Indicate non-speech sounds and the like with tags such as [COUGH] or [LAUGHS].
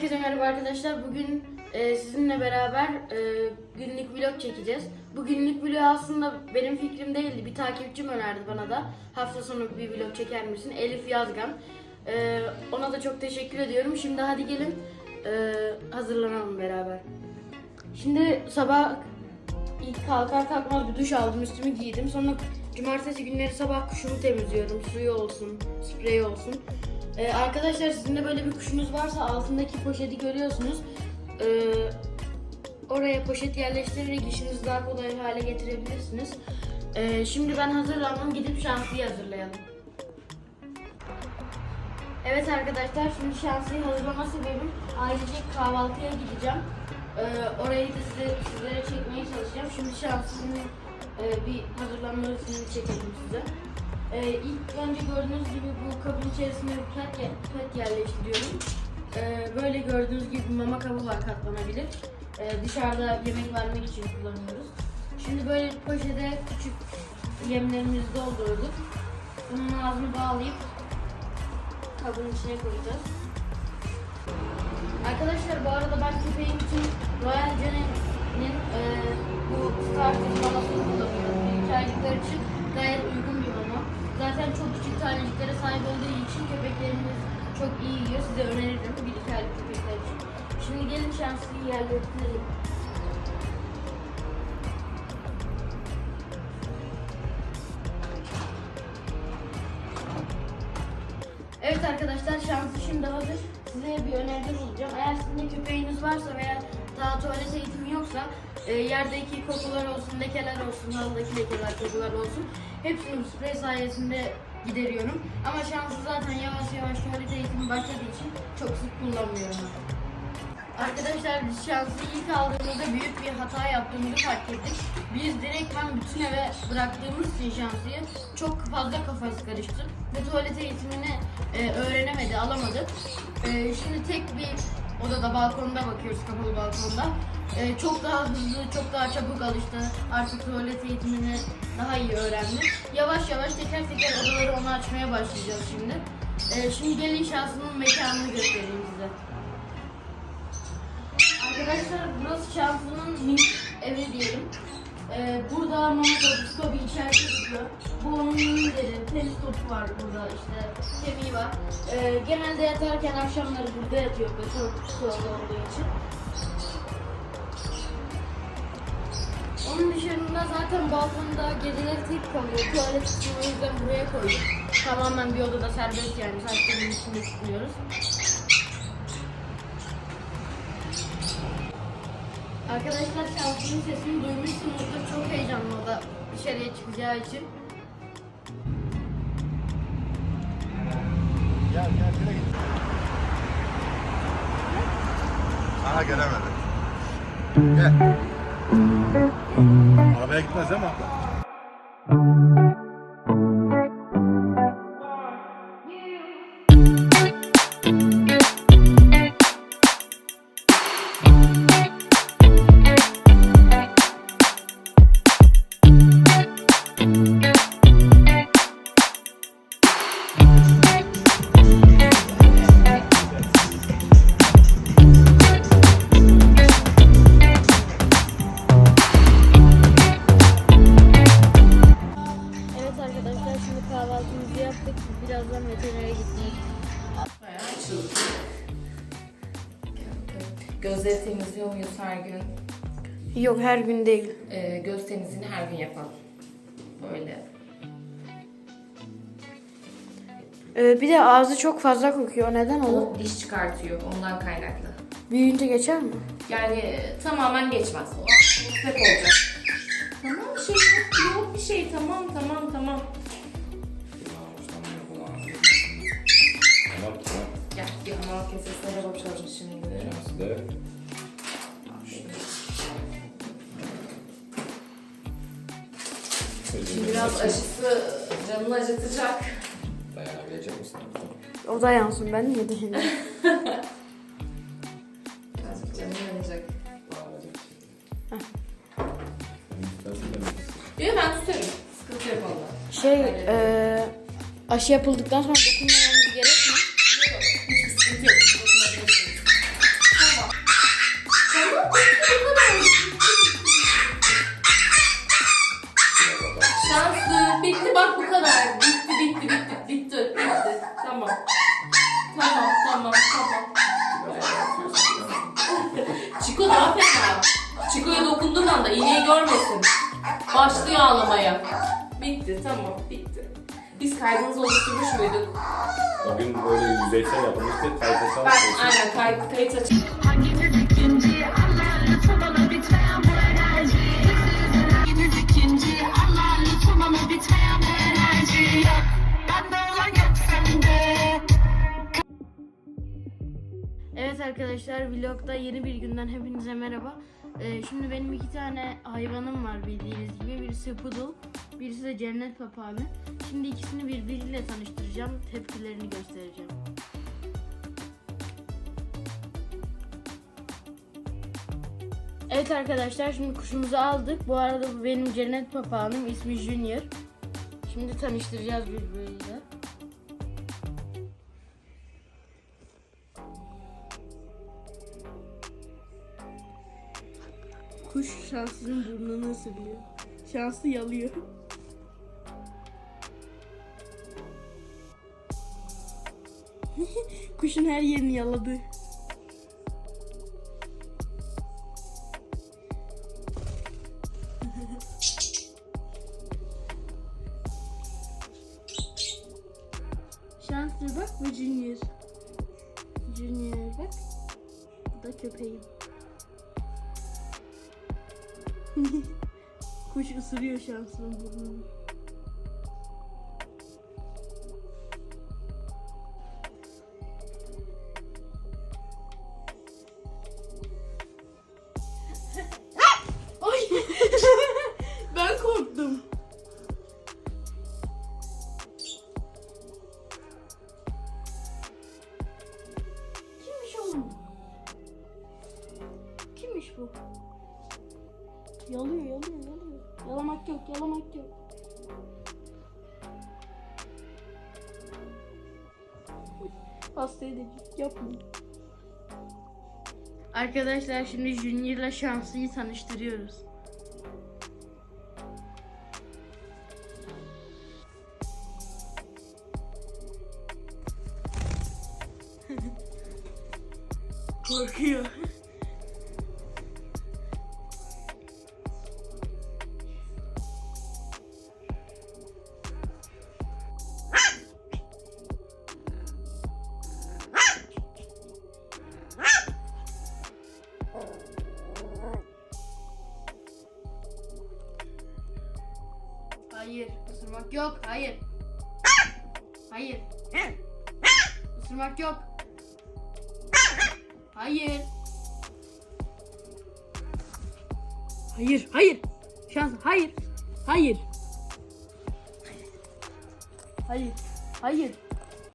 Herkese merhaba arkadaşlar. Bugün e, sizinle beraber e, günlük vlog çekeceğiz. Bu günlük vlog aslında benim fikrim değildi. Bir takipçim önerdi bana da. Hafta sonu bir vlog çeker misin? Elif Yazgan. E, ona da çok teşekkür ediyorum. Şimdi hadi gelin e, hazırlanalım beraber. Şimdi sabah ilk kalkar kalkmaz bir duş aldım, üstümü giydim. Sonra cumartesi günleri sabah kuşumu temizliyorum. Suyu olsun, spreyi olsun. Ee, arkadaşlar sizin de böyle bir kuşunuz varsa altındaki poşeti görüyorsunuz. Ee, oraya poşet yerleştirerek işinizi daha kolay hale getirebilirsiniz. Ee, şimdi ben hazırlandım. Gidip şansıyı hazırlayalım. Evet arkadaşlar şimdi şansıyı hazırlama sebebim ailecek kahvaltıya gideceğim. Ee, orayı da size, sizlere çekmeye çalışacağım. Şimdi şansının e, bir hazırlanmasını çekelim size. Ee, ilk önce gördüğünüz gibi bu kabın içerisine bir pet, pet yerleştiriyorum. Ee, böyle gördüğünüz gibi mama kabı var katlanabilir. Ee, dışarıda yemek vermek için kullanıyoruz. Şimdi böyle poşete küçük yemlerimizi doldurduk. Bunun ağzını bağlayıp kabın içine koyacağız. Arkadaşlar bu arada ben köpeğim için Royal Canin'in e, bu starter mamasını kullanıyorum. Aylıklar için gayet uygun bir mama. Zaten çok küçük taneciklere sahip olduğu için köpeklerimiz çok iyi yiyor. Size öneririm bir iki aylık köpekler için. Şimdi gelin şanslıyı yerleştirelim. Evet arkadaşlar şansı şimdi hazır. Size bir öneride bulacağım. Eğer sizin köpeğiniz varsa veya daha tuvalet eğitimi yoksa e, yerdeki kokular olsun, lekeler olsun, halıdaki lekeler, kokular olsun hepsini sprey sayesinde gideriyorum. Ama şansı zaten yavaş yavaş tuvalet eğitimi başladığı için çok sık kullanmıyorum. Arkadaşlar biz şansı ilk aldığımızda büyük bir hata yaptığımızı fark ettik. Biz direktmen bütün eve bıraktığımız için şansıyı çok fazla kafası karıştı. Ve tuvalet eğitimini e, öğrenemedi, alamadı. E, şimdi tek bir odada balkonda bakıyoruz, kapalı balkonda. E, çok daha hızlı, çok daha çabuk alıştı. Artık tuvalet eğitimini daha iyi öğrendi. Yavaş yavaş teker teker odaları ona açmaya başlayacağız şimdi. E, şimdi gelin şansının mekanını göstereyim size. Arkadaşlar burası şansının minik evi diyelim. Ee, burada mama topu, skobi içeride tutuyor. Bu onun minileri, tenis topu var burada işte, kemiği var. Ee, genelde yatarken akşamları burada yatıyor ve çok soğuk olduğu için. Onun dışında zaten balkonda geceleri tek kalıyor. Tuvalet için o yüzden buraya koyduk. Tamamen bir odada serbest yani. Sadece bunun içinde tutmuyoruz. Arkadaşlar şansının sesini duymuşsunuzdur. Çok heyecanlı o da dışarıya çıkacağı için. Aha gelemedi. Gel. Arabaya gitmez değil mi Gözleri temizliyor muyuz her gün? Yok her gün değil. Ee, göz temizliğini her gün yapalım. Böyle. Ee, bir de ağzı çok fazla kokuyor. Neden olur? O diş çıkartıyor ondan kaynaklı. Büyüyünce geçer mi? Yani e, tamamen geçmez. O hep olacak. Tamam şey yok, yok bir şey tamam tamam. Tamam Amal keseslere bakalım şimdi. Da? Şimdi biraz aşısı canını acıtacak. Dayanabilecek misin? O da yansın ben niye? [LAUGHS] Birazcık yanacak. Yok ben tutarım. Sıkıntı yok onda. Şey e, aşı yapıldıktan sonra dokunmamamız görmesin. Başlıyor ağlamaya. Bitti tamam bitti. Biz kaydınızı oluşturmuş muyduk? O gün böyle yüzeysel yapılmıştı. Kayıtsal Ben aynen kay kayıt açık. İkinci Allah lütfen bana bitmeyen bu enerji Hangimiz ikinci Allah lütfen bana bitmeyen bu enerji Yok bende olan yok sende Evet arkadaşlar vlogda yeni bir günden hepinize merhaba. Ee, şimdi benim iki tane hayvanım var bildiğiniz gibi. Birisi poodle, birisi de cennet papağanı. Şimdi ikisini birbiriyle tanıştıracağım, tepkilerini göstereceğim. Evet arkadaşlar şimdi kuşumuzu aldık. Bu arada bu benim cennet papağanım. ismi Junior. Şimdi tanıştıracağız birbiriyle. Kuş şanslının burnunu ısırıyor. Şanslı yalıyor. [LAUGHS] Kuşun her yerini yaladı. [LAUGHS] Şanslı bak bu Junior. Junior bak. Bu da köpeğim. Kuş ısırıyor şansının burnunu. Hasta edici, yapma. Arkadaşlar şimdi Junior'la Şanslı'yı tanıştırıyoruz. Korkuyor. Hayır, ısırmak yok. Hayır. Hayır. Isırmak yok. Hayır. Hayır, hayır. Şans, hayır. Hayır. Hayır. Hayır.